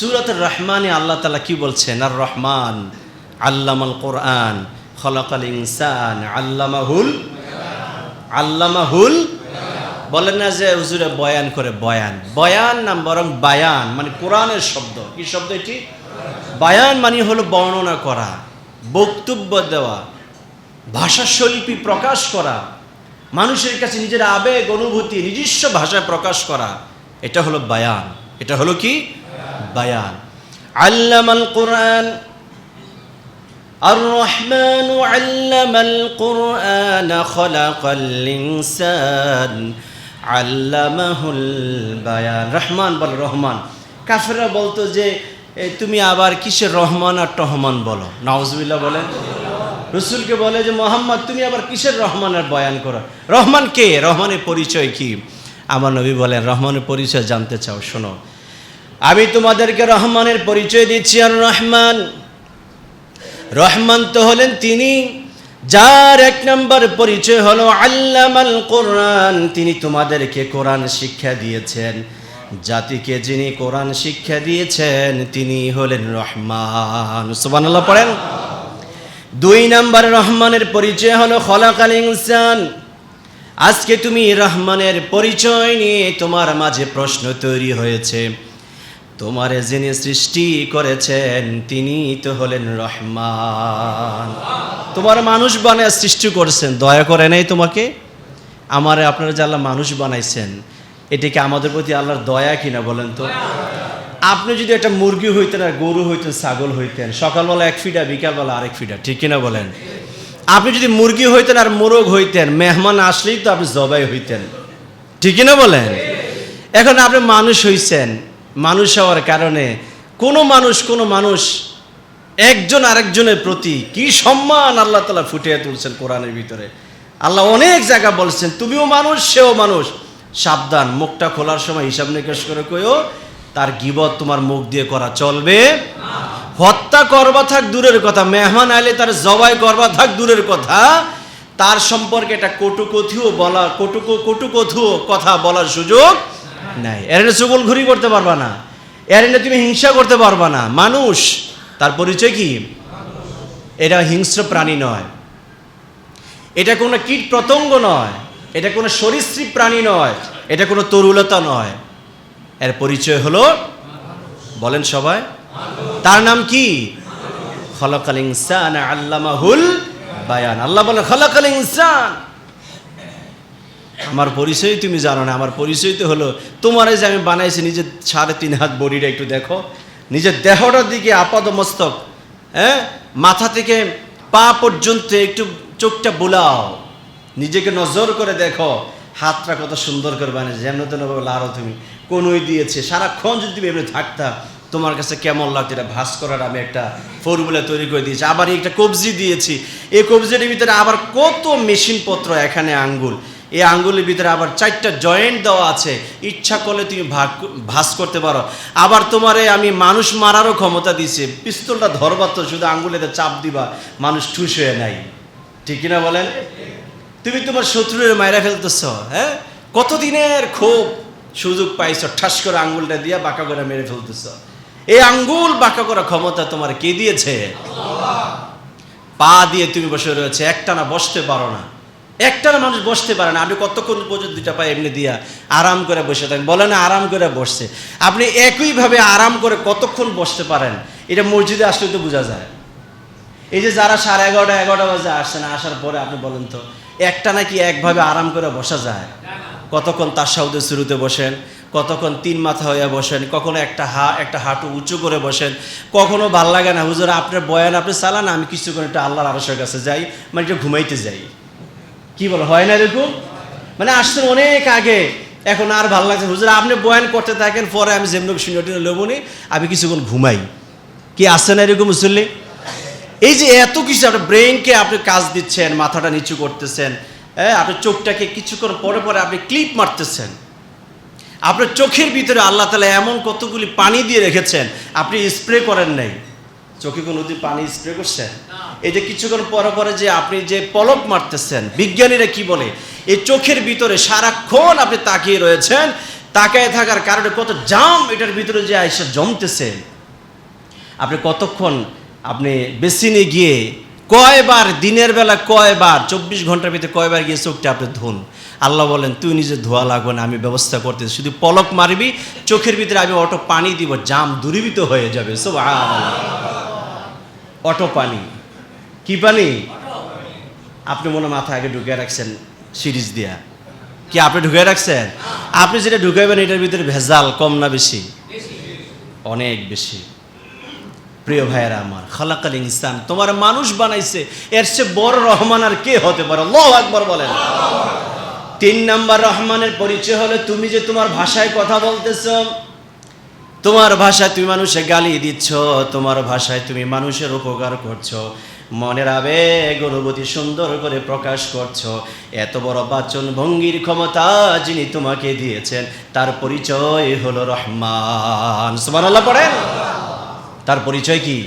সুরাতের রহমানে আল্লাহ তালা কি বলছেন? আর রহমান, আল্লামাল কোরআন, খলাকাল ইনসান, আল্লামাহুল আল্লামাহুল বলেন না যে হুজুরে বয়ান করে বয়ান। বয়ান নাম বরং বায়ান মানে কোরআনের শব্দ। কি শব্দ এটি? বায়ান মানে হলো বর্ণনা করা, বক্তব্য দেওয়া, ভাষাশৈল্পী প্রকাশ করা, মানুষের কাছে নিজের আবেগ, অনুভূতি, নিজস্ব ভাষায় প্রকাশ করা, এটা হলো বায়ান। এটা হলো কি? বায়ান আল্লামাল কোরআন الرحمن علم القرآن خلق الإنسان علمه البيان রহমান বল রহমান কাফেররা বলতো যে এ, তুমি আবার কিসের রহমান আর টহমান বলো নাউজবিল্লাহ বলেন রসুলকে বলে যে মোহাম্মদ তুমি আবার কিসের রহমানের বয়ান করো রহমান কে রহমানের পরিচয় কি আমার নবী বলেন রহমানের পরিচয় জানতে চাও শোনো আমি তোমাদেরকে রহমানের পরিচয় দিচ্ছি, আর রহমান। রহমান তো হলেন তিনি, যার এক নম্বর পরিচয় হলো আল্লামাল কোরআন। তিনি তোমাদেরকে কোরআন শিক্ষা দিয়েছেন। জাতিকে যিনি কোরআন শিক্ষা দিয়েছেন, তিনি হলেন রহমান। সুবহানাল্লাহ পড়েন। দুই নম্বর রহমানের পরিচয় হলো খলাকাল ইনসান। আজকে তুমি রহমানের পরিচয় নিয়ে তোমার মাঝে প্রশ্ন তৈরি হয়েছে। তোমারে যিনি সৃষ্টি করেছেন, তিনি তো হলেন রহমান। তোমার মানুষ বানায় সৃষ্টি করছেন, দয়া করে নাই তোমাকে? আমার আপনারা যে আল্লাহ মানুষ বানাইছেন এটাকে আমাদের প্রতি আল্লাহর দয়া কিনা বলেন তো? আপনি যদি একটা মুরগি হইতেন আর গরু হইতেন, ছাগল হইতেন, সকালবেলা এক ফিটা বিকালবেলা আরেক ফিটা ঠিক কিনা বলেন? আপনি যদি মুরগি হইতেন আর মোরগ হইতেন, মেহমান আসলেই তো আপনি জবাই হইতেন, ঠিক কিনা বলেন? এখন আপনি মানুষ হইছেন মানুষ হওয়ার কারণে কোনো মানুষ কোনো মানুষ একজন আরেকজনের প্রতি কি সম্মান আল্লাহ তালা ফুটিয়ে তুলছেন কোরআনের ভিতরে। আল্লাহ অনেক জায়গা বলছেন, তুমিও মানুষ, সেও মানুষ। সাবধান, মুখটা খোলার সময় হিসাব নিকাশ করে কইও, তার গিবত তোমার মুখ দিয়ে করা চলবে। হত্যা করবা থাক দূরের কথা, মেহমান আইলে তার জবাই করবা থাক দূরের কথা। তার সম্পর্কে একটা কটুকথিও বলা, কটুক কটুকথু কথা বলার সুযোগ নাই। এর চুগল ঘুরি করতে পারবা না। এর তুমি হিংসা করতে পারবা না। মানুষ, তার পরিচয় কি? এটা হিংস্র প্রাণী নয়। এটা কোনো কীট পতঙ্গ নয়। এটা কোনো সরীসৃপ প্রাণী নয়। এটা কোনো তরুলতা নয়। এর পরিচয় হলো, বলেন সবাই, তার নাম কি? খলকাল ইনসান আল্লামাহুল বায়ান। আল্লাহ বলে খলকাল ইনসান। আমার পরিচয় তুমি জানো না, আমার পরিচয় তো হলো তোমার যে আমি বানাইছি, নিজের সাড়ে তিন হাত বডিটা একটু দেখো। নিজের দেহটার দিকে আপাদ মস্তক হ্যাঁ? মাথা থেকে পা পর্যন্ত একটু চোখটা বোলাও। নিজেকে নজর করে দেখো, হাতটা কত সুন্দর করে বানিয়েছে যেমন তেমনভাবে লারো তুমি, কোনোই দিয়েছে। সারাক্ষণ যদি তুমি এমনি থাকতা, তোমার কাছে কেমন লাগতো? এটা ভাস করার আমি একটা ফর্মুলা তৈরি করে দিয়েছি। আবার একটা কবজি দিয়েছি। এই কবজিটার ভিতরে আবার কত মেশিনপত্র, এখানে আঙ্গুল। এই আঙ্গুলের ভিতরে আবার চারটা জয়েন্ট দেওয়া আছে। ইচ্ছা করলে তুমি ভাগ ভাস করতে পারো। আবার তোমারে আমি মানুষ মারারও ক্ষমতা দিয়েছি। পিস্তলটা ধরবা তো, শুধু আঙ্গুলেতে চাপ দিবা, মানুষ ঠুস হয়ে নাই। ঠিক কিনা বলেন? তুমি তোমার শত্রুরে মায়েরা ফেলতেছ হ্যাঁ? কতদিনের খুব সুযোগ পাইছ, ঠাস করে আঙ্গুলটা দিয়া বাঁকা করে মেরে ফেলতেছ? এই আঙ্গুল বাঁকা করার ক্ষমতা তোমার কে দিয়েছে? পা দিয়ে তুমি বসে রয়েছে, একটানা বসতে পারো না। একটানা মানুষ বসতে পারে না। আপনি কতক্ষণ পর্যন্ত দুইটা পায়ে এমনি দিয়া আরাম করে বসে থাকেন? বলে না, আরাম করে বসছে। আপনি একইভাবে আরাম করে কতক্ষণ বসতে পারেন? এটা মসজিদে আসলে তো বোঝা যায়। এই যে যারা সাড়ে এগারোটা এগারোটা বাজে আসছেন আসার পরে আপনি বলেন তো, একটা নাকি একভাবে আরাম করে বসা যায়? কতক্ষণ তার সাউদের শুরুতে বসেন? কতক্ষণ তিন মাথা হয়ে বসেন? কখনো একটা হা, একটা হাঁটু উঁচু করে বসেন? কখনো ভালো লাগে না? হুজুর, আপনার বয়ান, আপনি চালান, আমি কিছুক্ষণ একটা আল্লাহর আরসের কাছে যাই মানে একটু ঘুমাইতে যাই। কি বলো, হয় না এরকম মানে আসছেন অনেক আগে। এখন আর ভালো লাগছে হুজুর, আপনি বয়ান করতে থাকেন, পরে আমি যেমন শুনে টিনে লোবনি, আমি কিছুক্ষণ ঘুমাই। কি আসছে না এরকম মুসল্লি? এই যে এত কিছু, আপনার ব্রেনকে আপনি কাজ দিচ্ছেন, মাথাটা নিচু করতেছেন হ্যাঁ আপনার চোখটাকে কিছুক্ষণ পরে পরে আপনি ক্লিপ মারতেছেন। আপনার চোখের ভিতরে আল্লাহ তালা এমন কতগুলি পানি দিয়ে রেখেছেন, আপনি স্প্রে করেন নাই। চোখে কোনো দিন পানি স্প্রে করছেন এই যে কিছুক্ষণ পরে পরে যে আপনি যে পলক মারতেছেন বিজ্ঞানীরা কি বলে? এই চোখের ভিতরে সারাক্ষণ আপনি তাকিয়ে রয়েছেন তাকায় থাকার কারণে কত জাম এটার ভিতরে যে আইসা জমতেছে। আপনি কতক্ষণ আপনি বেসিনে গিয়ে কয়বার দিনের বেলা কয়বার চব্বিশ ঘণ্টার ভিতরে কয়বার গিয়ে চোখটা আপনি ধুন? আল্লাহ বলেন তুই নিজে ধোয়া লাগবে না আমি ব্যবস্থা করতে শুধু পলক মারবি চোখের ভিতরে আমি অটো পানি দিব জাম দূরীভূত হয়ে যাবে। সব অটো পানি। কি পানি? আপনি মনে মাথা আগে ঢুকে রাখছেন সিরিজ দিয়া। কি আপনি ঢুকে রাখছেন? আপনি যেটা ঢুকাইবেন এটার ভিতরে ভেজাল, কম না বেশি? অনেক বেশি। প্রিয় ভাইয়েরা আমার খালাকাল ইনসান, তোমার মানুষ বানাইছে, এর চেয়ে বড় রহমান আর কে হতে পারে? আল্লাহু আকবার বলেন। তিন নাম্বার রহমানের পরিচয় হলে তুমি যে তোমার ভাষায় কথা বলতেছ তোমার ভাষায় তুমি মানুষে গালি দিচ্ছ, তোমার ভাষায় তুমি মানুষের উপকার করছ। মনের আবেগ, অনুভূতি সুন্দর করে প্রকাশ করছ। এত বড় বাচন ভঙ্গির ক্ষমতা যিনি তোমাকে দিয়েছেন, তার পরিচয় হলো রহমান। সুবহানাল্লাহ পড়েন। তার পরিচয় কি?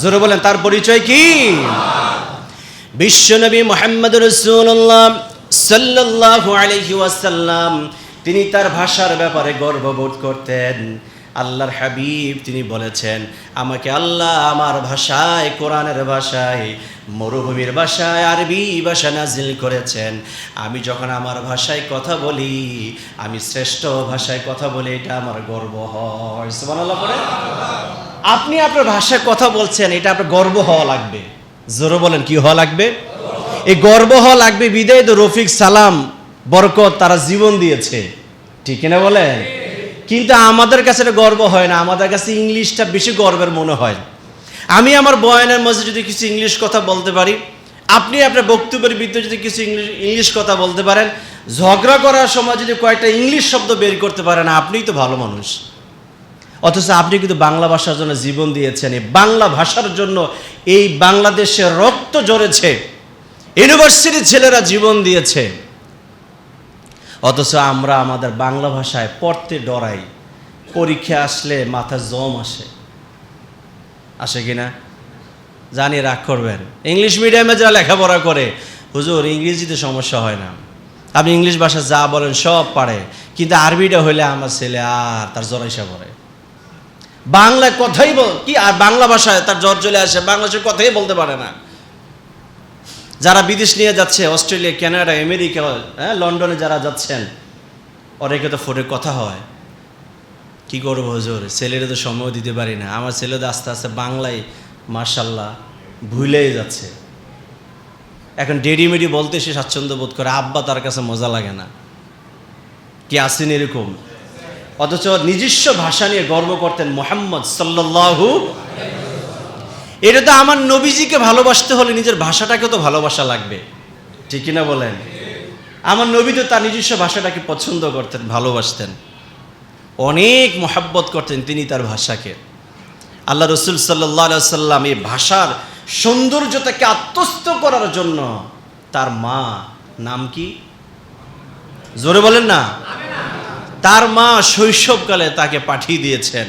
জোরে বলেন, তার পরিচয় কি? বিশ্বনবী মোহাম্মদ রসুল্লাহ আলাইহি ওয়াসাল্লাম তিনি তার ভাষার ব্যাপারে গর্ববোধ করতেন। আল্লাহর হাবিব তিনি বলেছেন, আমাকে আল্লাহ আমার ভাষায়, কোরআনের ভাষায়, মরুভূমির ভাষায়, আরবি ভাষা নাজিল করেছেন। আমি যখন আমার ভাষায় কথা বলি, আমি শ্রেষ্ঠ ভাষায় কথা বলি এটা আমার গর্ব হয়। পড়ে। আপনি আপনার ভাষায় কথা বলছেন, এটা আপনার গর্ব হওয়া লাগবে। জোরে বলেন, কি হওয়া লাগবে? এই গর্ব হওয়া লাগবে, বিদায় তো রফিক সালাম বরকত তারা জীবন দিয়েছে। ঠিক না বলেন? কিন্তু আমাদের কাছে এটা গর্ব হয় না, আমাদের কাছে ইংলিশটা বেশি গর্বের মনে হয়। আমি আমার বয়ানের মধ্যে যদি কিছু ইংলিশ কথা বলতে পারি, আপনি আপনার বক্তব্যের ভিতরে যদি কিছু ইংলিশ ইংলিশ কথা বলতে পারেন, ঝগড়া করার সময় যদি কয়েকটা ইংলিশ শব্দ বের করতে পারেন, আপনিই তো ভালো মানুষ। অথচ আপনি কিন্তু বাংলা ভাষার জন্য জীবন দিয়েছেন, এই বাংলা ভাষার জন্য এই বাংলাদেশে রক্ত ঝরেছে, ইউনিভার্সিটির ছেলেরা জীবন দিয়েছে। অথচ আমরা আমাদের বাংলা ভাষায় পড়তে ডরাই। পরীক্ষা আসলে মাথা জম আসে। আসে কি না জানি রাগ করবেন। ইংলিশ মিডিয়ামে যারা লেখাপড়া করে, হুজুর, ইংরেজিতে সমস্যা হয় না। আপনি ইংলিশ ভাষা যা বলেন সব পারে, কিন্তু আরবিটা হইলে আমার ছেলে আর তার জরাইসা পড়ে। বাংলা কথাই বল কি? আর বাংলা ভাষায় তার জ্বর চলে আসে, বাংলাদেশের কথাই বলতে পারে না। যারা বিদেশ নিয়ে যাচ্ছে, অস্ট্রেলিয়া, কানাডা, আমেরিকা হ্যাঁ লন্ডনে যারা যাচ্ছেন, অনেকে তো ফোনে কথা হয়। কি করব হুজুর? ছেলেরা তো সময় দিতে পারি না। আমার ছেলে তো আস্তে আস্তে বাংলায় মার্শাল্লাহ ভুলেই যাচ্ছে। এখন ডেডি মেডি বলতে সে স্বাচ্ছন্দ্য বোধ করে, আব্বা তার কাছে মজা লাগে না। কি আসেন এরকম? অথচ নিজস্ব ভাষা নিয়ে গর্ব করতেন মোহাম্মদ সাল্লাল্লাহু এটা তো আমার নবীজিকে ভালোবাসতে হলে নিজের ভাষাটাকে তো ভালোবাসা লাগবে। ঠিক কিনা বলেন? আমার নবী তো তার নিজস্ব ভাষাটাকে পছন্দ করতেন, ভালোবাসতেন। অনেক মহাব্বত করতেন তিনি তার ভাষাকে। আল্লাহ রসুল সাল্লাহ সাল্লাম এই ভাষার সৌন্দর্যতাকে আত্মস্থ করার জন্য তার মা নাম কি? জোরে বলেন না। তার মা শৈশবকালে তাকে পাঠিয়ে দিয়েছেন।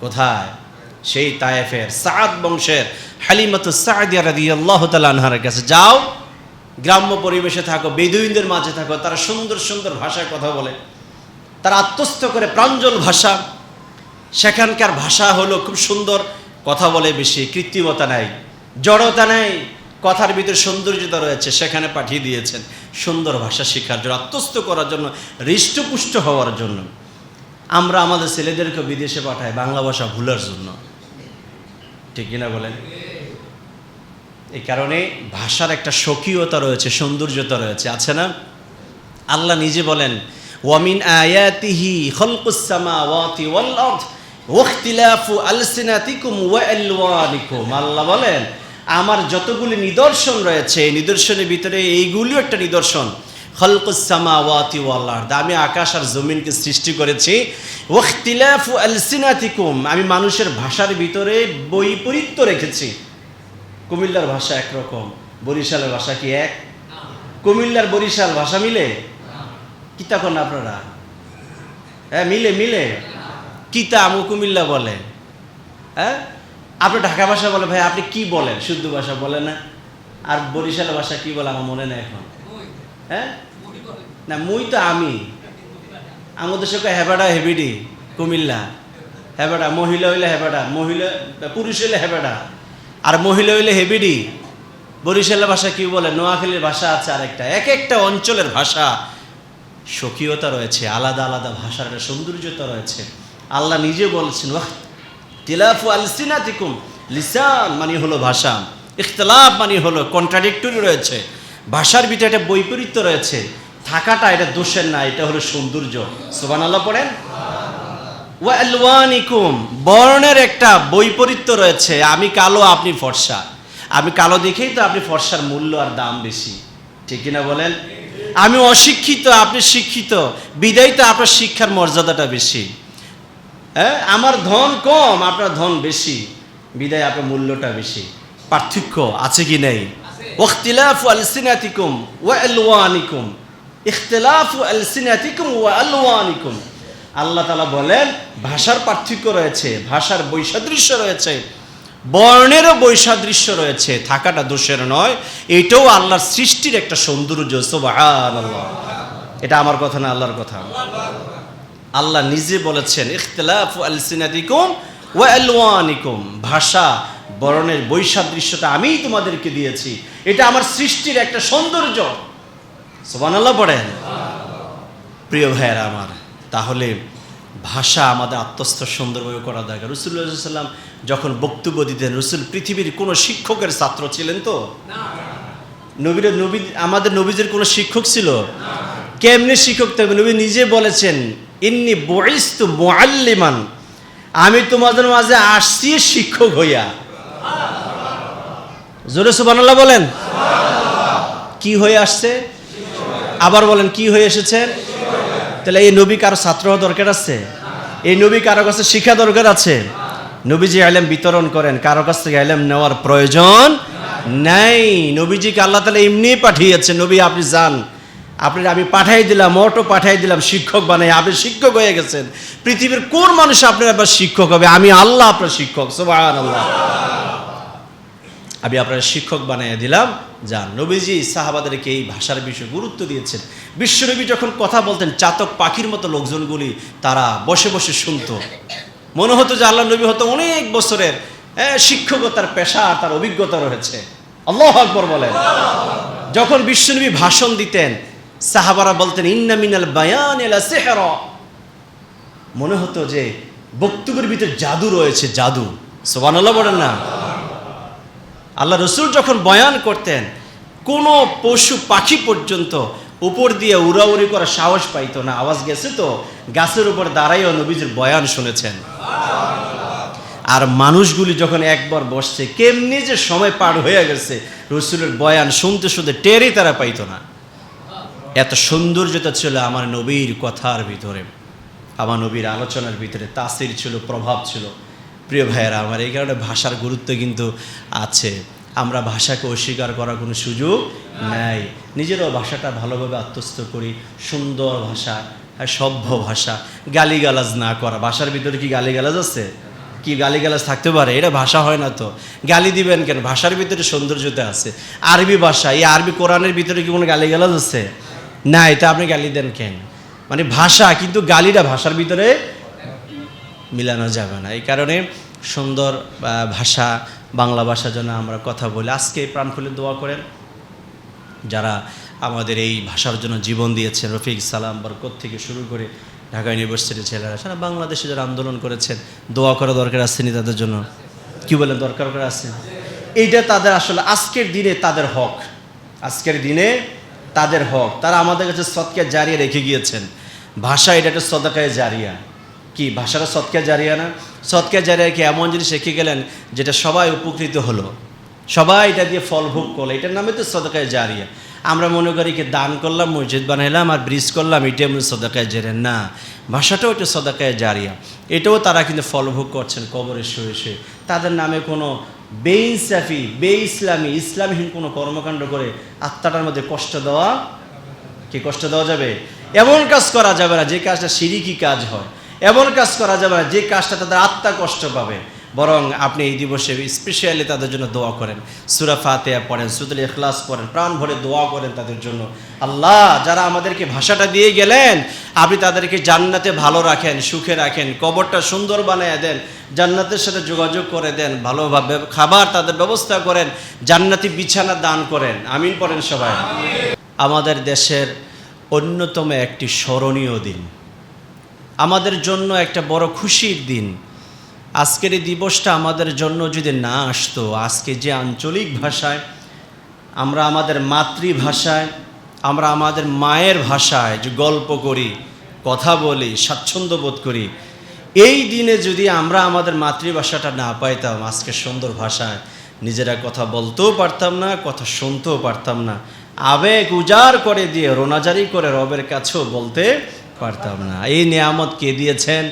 কোথায়? সেই তায়েফের সাদ বংশের হালিমাতু সাদিয়া রাদিয়াল্লাহু তাআলা আনহার কাছে যাও, গ্রাম্য পরিবেশে থাকো, বেদুইনদের মাঝে থাকো, তারা সুন্দর সুন্দর ভাষায় কথা বলে। তারা আত্মস্থ করে প্রাঞ্জল ভাষা। সেখানকার ভাষা হলো খুব সুন্দর, কথা বলে বেশি, কৃত্রিমতা নাই, জড়তা নেই, কথার ভিতরে সৌন্দর্যতা রয়েছে, সেখানে পাঠিয়ে দিয়েছেন সুন্দর ভাষা শেখার জন্য, আত্মস্থ করার জন্য, হৃষ্টপুষ্ট হওয়ার জন্য। আমরা আমাদের ছেলেদেরকে বিদেশে পাঠাই, বাংলা ভাষা ভুলার জন্য। ঠিক কিনা বলেন? এই কারণে ভাষার একটা স্বকীয়তা রয়েছে, সৌন্দর্যতা রয়েছে, আছে না? আল্লাহ নিজে বলেন, ওয়ামিন আয়াতিহি খলকুস সামাওয়াতি ওয়াল আরদ, ওয়াখতিলাফু আলসিনাতিকুম ওয়া আলওয়ানিকুম আল্লাহ বলেন, আমার যতগুলি নিদর্শন রয়েছে নিদর্শনের ভিতরে এইগুলিও একটা নিদর্শন। আমি আকাশ আর জমিনকে সৃষ্টি করেছি। আমি মানুষের ভাষার ভিতরে বৈপরীত্য রেখেছি। কুমিল্লার ভাষা একরকম। বরিশালের ভাষা কি এক? কুমিল্লার বরিশাল ভাষা মিলে? কি তখন আপনারা? হ্যাঁ মিলে মিলে? কিতা আমু কুমিল্লা বলে? হ্যাঁ? আপনি ঢাকা ভাষা বলে, ভাই, আপনি কি বলেন? শুদ্ধ ভাষা বলে না? আর বরিশালের ভাষা কি বলে আমার মনে নেই এখন? হ্যাঁ? না, মুই তো আমি। আমাদের কয় হেবাডা হেবিডি, কুমিল্লা। হেবাডা, মহিলা হইলে হেবাডা, মহিলা, পুরুষ হইলে হেবাডা। আর মহিলা হইলে হেবিডি। বরিশালের ভাষা কি বলে? নোয়াখালীর ভাষা আছে আরেকটা। এক একটা অঞ্চলের ভাষা স্বকীয়তা রয়েছে, আলাদা আলাদা ভাষার একটা সৌন্দর্যতা রয়েছে। আল্লাহ নিজে বলছেন, ওয়াহ, তিলাফু আলসিনাতিকুম। লিসান মানে হলো ভাষা। ইখতলাফ মানে হলো কন্ট্রাডিক্টরি রয়েছে। ভাষার ভিতরে একটা বৈপরীত্য রয়েছে। থাকাটা এটা দোষের না, এটা হলো সৌন্দর্য। সুবান আল্লাহ পড়েন বর্ণের একটা বৈপরীত্য রয়েছে, আমি কালো, আপনি ফর্সা। আমি কালো দেখেই তো আপনি ফর্সার মূল্য আর দাম বেশি। ঠিক কিনা বলেন? আমি অশিক্ষিত, আপনি শিক্ষিত, বিদায় তো আপনার শিক্ষার মর্যাদাটা বেশি। হ্যাঁ? আমার ধন কম, আপনার ধন বেশি, বিদায় আপনার মূল্যটা বেশি। পার্থক্য আছে কি নেই? আল্লাহ তালা বলেন, ভাষার পার্থক্য রয়েছে, ভাষার বৈসাদৃশ্য রয়েছে, বর্ণেরও বৈসাদৃশ্য রয়েছে, থাকাটা দোষের নয়। এটাও আল্লাহর সৃষ্টির একটা সৌন্দর্য, সুবহানাল্লাহ। এটা আমার কথা না আল্লাহর কথা? আল্লাহ নিজে বলেছেন, ইখতিলাফ আলসিনাতিকুম ওয়া আলওয়ানিকুম ভাষা বর্ণের বৈসাদৃশ্যটা আমিই তোমাদেরকে দিয়েছি। এটা আমার সৃষ্টির একটা সৌন্দর্য। সুবহানাল্লাহ পড়েন। প্রিয় ভাইয়েরা আমার, তাহলে ভাষা আমাদের আত্মস্থ সুন্দরভাবে করা দরকার। রসুল্লাহ সাল্লাম যখন বক্তব্য দিতেন, রসুল পৃথিবীর কোনো শিক্ষকের ছাত্র ছিলেন তো? নবীর, নবী, আমাদের নবীজের কোনো শিক্ষক ছিল? কেমনি শিক্ষক থাকবে? নবী নিজে বলেছেন, ইন্নি বয়স্তু মোয়াল্লিমান আমি তোমাদের মাঝে আসছি শিক্ষক হইয়া। জোরে সুবানাল্লাহ বলেন। কি হয়ে আসছে? আবার বলেন, কি হয়ে এসেছেন তাহলে এই নবী কারও ছাত্র দরকার আছে? এই নবী কারও কাছে শিক্ষা দরকার আছে? নবীজি আলেম বিতরণ করেন, কারও কাছ থেকে আলেম নেওয়ার প্রয়োজন নাই। নবীজিকে আল্লাহ তালা এমনি পাঠিয়েছে, নবী, আপনি যান। আপনি, আমি পাঠাই দিলাম, অটো পাঠাই দিলাম, শিক্ষক বানাই, আপনি শিক্ষক হয়ে গেছেন। পৃথিবীর কোন মানুষ আপনার আবার শিক্ষক হবে? আমি আল্লাহ আপনার শিক্ষক সোবাহান আল্লাহ আমি আপনার শিক্ষক বানিয়ে দিলাম যান নবীজি সাহাবাদেরকে এই ভাষার বিষয়ে গুরুত্ব দিয়েছেন। বিশ্বনবী যখন কথা বলতেন, চাতক পাখির মতো লোকজনগুলি তারা বসে বসে শুনতো। মনে হতো যে আল্লাহ নবী হতো অনেক বছরের শিক্ষকতার পেশা তার অভিজ্ঞতা রয়েছে। আল্লাহ আকবর বলেন। যখন বিশ্বনবী ভাষণ দিতেন, সাহাবারা বলতেন, ইন্না মিনাল বায়ান মনে হতো যে বক্তব্যের ভিতরে জাদু রয়েছে, জাদু। সোবানাল্লাহ বলেন না। আল্লাহ রসুল যখন বয়ান করতেন, কোনো পশু পাখি পর্যন্ত উপর দিয়ে উড়াউড়ি করার সাহস পাইতো না। আওয়াজ গেছে তো, গাছের উপর দাঁড়াইও নবীজির বয়ান শুনেছেন। আর মানুষগুলি যখন একবার বসছে, কেমনি যে সময় পার হয়ে গেছে, রসুলের বয়ান শুনতে শুনতে টেরই তারা পাইতো না। এত সৌন্দর্যতা ছিল আমার নবীর কথার ভিতরে, আমার নবীর আলোচনার ভিতরে, তাসির ছিল, প্রভাব ছিল। প্রিয় ভাইয়েরা, আমার এই কারণে ভাষার গুরুত্ব কিন্তু আছে। আমরা ভাষাকে অস্বীকার করার কোনো সুযোগ নাই। নিজেরও ভাষাটা ভালোভাবে আত্মস্থ করি, সুন্দর ভাষা আর সভ্য ভাষা। গালিগালাজ না করা। ভাষার ভিতরে কি গালিগালাজ আছে? কি গালিগালাজ থাকতে পারে? এটা ভাষা হয় না তো। গালি দিবেন কেন? ভাষার ভিতরে সৌন্দর্যতা আছে। আরবি ভাষা, এই আরবি কোরআনের ভিতরে কি কোনো গালিগালাজ আছে? না এটা আপনি গালি দেন কেন? মানে ভাষা, কিন্তু গালিটা ভাষার ভিতরে মিলানো যাবে না। এই কারণে সুন্দর ভাষা, বাংলা ভাষা যেন আমরা কথা বলি। আজকে প্রাণ খুলে দোয়া করেন। যারা আমাদের এই ভাষার জন্য জীবন দিয়েছেন, রফিক, সালাম, বরকত থেকে শুরু করে ঢাকা ইউনিভার্সিটির ছেলেরা, সারা বাংলাদেশে যারা আন্দোলন করেছেন, দোয়া করা দরকার আসেনি তাদের জন্য? কি বলেন, দরকার করে আছে? এইটা তাদের আসলে আজকের দিনে তাদের হক। আজকের দিনে তাদের হক। তারা আমাদের কাছে সৎকে জারিয়ে রেখে গিয়েছেন। ভাষা এটা একটা সদকায় জারিয়া। কি? ভাষাটা সৎকে জারিয়া না? সৎকে জারিয়া কি এমন জিনিস রেখে গেলেন যেটা সবাই উপকৃত হলো? সবাই এটা দিয়ে ফল ভোগ করল। এটার নামে তো সদকায় জারিয়া। আমরা মনে করি কি, দান করলাম, মসজিদ বানাইলাম আর ব্রিজ করলাম, এটাই মনে সদাকায় জারিয়া না, ভাষাটাও একটা সদাকায় জারিয়া। এটাও তারা কিন্তু ফলভোগ করছেন কবরে শুয়ে শুয়ে। তাদের নামে কোনো বেইনসাফি বে ইসলামী ইসলামহীন কোনো কর্মকাণ্ড করে আত্মাটার মধ্যে কষ্ট দেওয়া কি? কষ্ট দেওয়া যাবে? এমন কাজ করা যাবে না। যে কাজটা সিরিকি কাজ হয়। এমন কাজ করা যাবে যে কাজটা তাদের আত্মা কষ্ট পাবে। বরং আপনি এই দিবসে স্পেশালি তাদের জন্য দোয়া করেন। সুরা ফাতেহা পড়েন সুদুল ইখলাস পড়েন, প্রাণ ভরে দোয়া করেন তাদের জন্য। আল্লাহ, যারা আমাদেরকে ভাষাটা দিয়ে গেলেন, আপনি তাদেরকে জান্নাতে ভালো রাখেন, সুখে রাখেন, কবরটা সুন্দর বানিয়ে দেন, জান্নাতের সাথে যোগাযোগ করে দেন ভালোভাবে খাবার তাদের ব্যবস্থা করেন, জান্নাতি বিছানা দান করেন। আমিন পড়েন সবাই। আমাদের দেশের অন্যতম একটি স্মরণীয় দিন। আমাদের জন্য একটা বড় খুশির দিন। আজকের এই দিবসটা আমাদের জন্য যদি না আসতো, আজকে যে আঞ্চলিক ভাষায়, আমরা আমাদের মাতৃভাষায়, আমরা আমাদের মায়ের ভাষায় যে গল্প করি, কথা বলি, স্বাচ্ছন্দ্য বোধ করি, এই দিনে যদি আমরা আমাদের মাতৃভাষাটা না পাইতাম, আজকে সুন্দর ভাষায় নিজেরা কথা বলতেও পারতাম না, কথা শুনতেও পারতাম না। আবেগ উজাড় করে দিয়ে, রোনাজারি করে রবের কাছেও বলতে পারতাম না। এই নিয়ামত কে দিয়েছেন?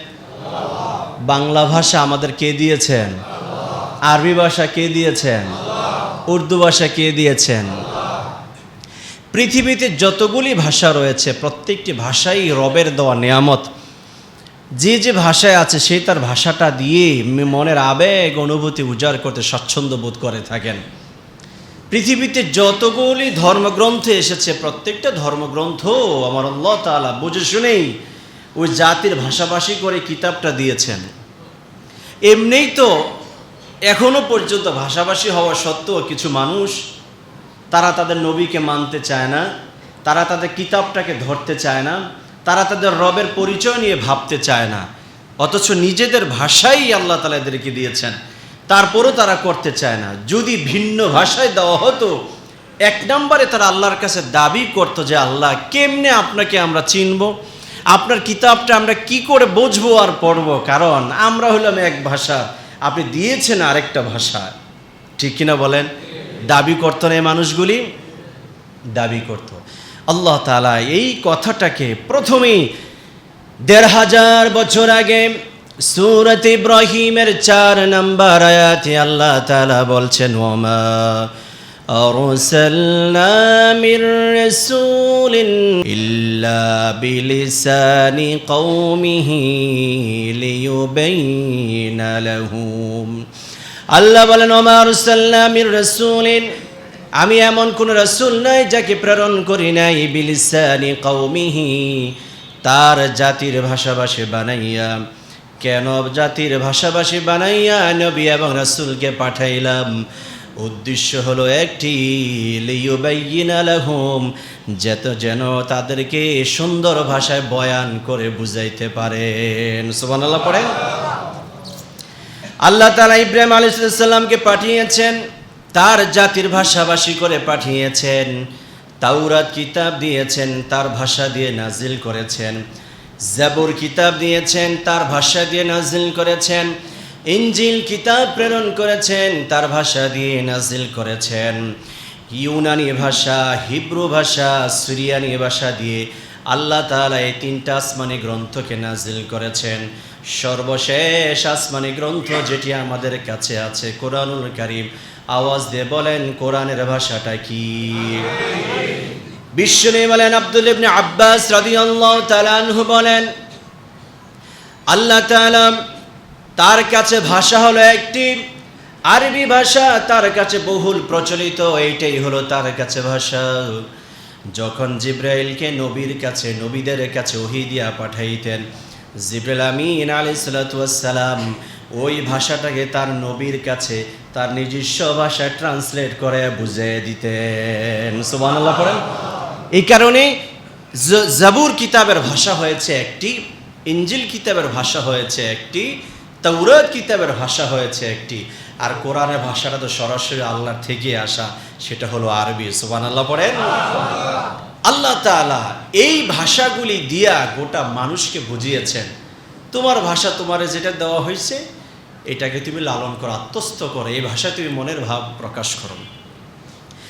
বাংলা ভাষা আমাদের কে দিয়েছেন? আরবি ভাষা কে দিয়েছেন? উর্দু ভাষা কে দিয়েছেন? পৃথিবীতে যতগুলি ভাষা রয়েছে, প্রত্যেকটি ভাষাই রবের দেওয়া নিয়ামত। যে যে ভাষায় আছে সেই তার ভাষাটা দিয়ে মনের আবেগ, অনুভূতি উজাড় করতে স্বচ্ছন্দ বোধ করে থাকেন। পৃথিবীতে যতগুলি ধর্মগ্রন্থ এসেছে, প্রত্যেকটা ধর্মগ্রন্থ আমার আল্লাহ তাআলা বুঝে শুনেই ওই জাতির ভাষাভাষী করে কিতাবটা দিয়েছেন। এমনিই তো এখনও পর্যন্ত ভাষাভাষী হওয়া সত্ত্বেও কিছু মানুষ তারা তাদের নবীকে মানতে চায় না, তারা তাদের কিতাবটাকে ধরতে চায় না, তারা তাদের রবের পরিচয় নিয়ে ভাবতে চায় না। অথচ নিজেদের ভাষাই আল্লাহ তালা এদেরকে দিয়েছেন। তারপরও তারা করতে চায় না। যদি ভিন্ন ভাষায় দেওয়া হতো, এক নম্বরে তারা আল্লাহর কাছে দাবি করতো যে, আল্লাহ, কেমনে আপনাকে আমরা চিনব? আপনার কিতাবটা আমরা কি করে বুঝব আর পড়ব? কারণ আমরা হলাম এক ভাষা, আপনি দিয়েছেন আরেকটা ভাষা। ঠিক কিনা বলেন? দাবি করতো না এই মানুষগুলি? দাবি করত। আল্লাহ তালা এই কথাটাকে প্রথমেই দেড় হাজার বছর আগে সুরত ইব্রাহিমের চার নম্বর আয়াতে আল্লাহ তালা বলছেন ওমা أرسلنا من رسول إلا بلسان قومه ليبين لهم আল্লাহ বলেন ওমার সাল্লামির রসুলিন আমি এমন কোন রসুল নাই যাকে প্রেরণ করি নাই বিলিসানি কৌমিহি তার জাতির ভাষাভাষী বানাইয়া কেন জাতির ভাষাভাষী বানাইয়া নবী এবং রসুলকে পাঠাইলাম? উদ্দেশ্য হলো একটি লিউবাইয়িনা লাহুম, যেত যেন তাদেরকে সুন্দর ভাষায় বয়ান করে বুঝাইতে পারেন। সুবহানাল্লাহ, পড়েন। আল্লাহ তালা ইব্রাহিম আলিসাল্লামকে পাঠিয়েছেন, তার জাতির ভাষাভাষী করে পাঠিয়েছেন, তাওরাত কিতাব দিয়েছেন, তার ভাষা দিয়ে নাজিল করেছেন। জাবুর কিতাব দিয়েছেন, তার ভাষা দিয়ে নাজিল করেছেন, ইঞ্জিল কিতাব প্রেরণ করেছেন, তার ভাষা দিয়ে নাজিল করেছেন। ইউনানি ভাষা, হিব্রু ভাষা, সিরিয়ানি ভাষা দিয়ে আল্লাহ তাআলা এই তিনটা আসমানি গ্রন্থকে নাজিল করেছেন। সর্বশেষ আসমানি গ্রন্থ যেটি আমাদের কাছে আছে, কোরআনুল কারিম। আওয়াজ দিয়ে বলেন, কোরআনের ভাষাটা কি? বিশ্বনে বলেন আব্দুল ইবনে আব্বাস রাদিয়াল্লাহু তাআলা আনহু বলেন, আল্লাহ তাআলা তার কাছে ভাষা হলো একটি, আরবি ভাষা তার কাছে বহুল প্রচলিত, এইটাই হলো তার কাছে ভাষা। যখন জিব্রাইলকে নবীর কাছে, নবীদের কাছে ওহি দিয়া পাঠাইতেন, জিব্রাইল আমিন আলী সালাম ওই ভাষাটাকে তার নবীর কাছে, তার নিজস্ব ভাষায় ট্রান্সলেট করে বুঝিয়ে দিতেন। সুবহানাল্লাহ পড়েন। এই কারণে জাবুর কিতাবের ভাষা হয়েছে একটি ইঞ্জিল কিতাবের ভাষা হয়েছে একটি, তাওরাত কিতাবের ভাষা হয়েছে একটি। আর কোরআনের ভাষাটা তো সরাসরি আল্লাহর থেকে আসা, সেটা হলো আরবি সোবান সুবহানাল্লাহ পড়েন। আল্লাহ তাআলা এই ভাষাগুলি দিয়া গোটা মানুষকে বুঝিয়েছেন। তোমার ভাষা তোমারে যেটা দেওয়া হয়েছে, এটাকে তুমি লালন করো, আত্মস্থ করো। এই ভাষায় তুমি মনের ভাব প্রকাশ করো।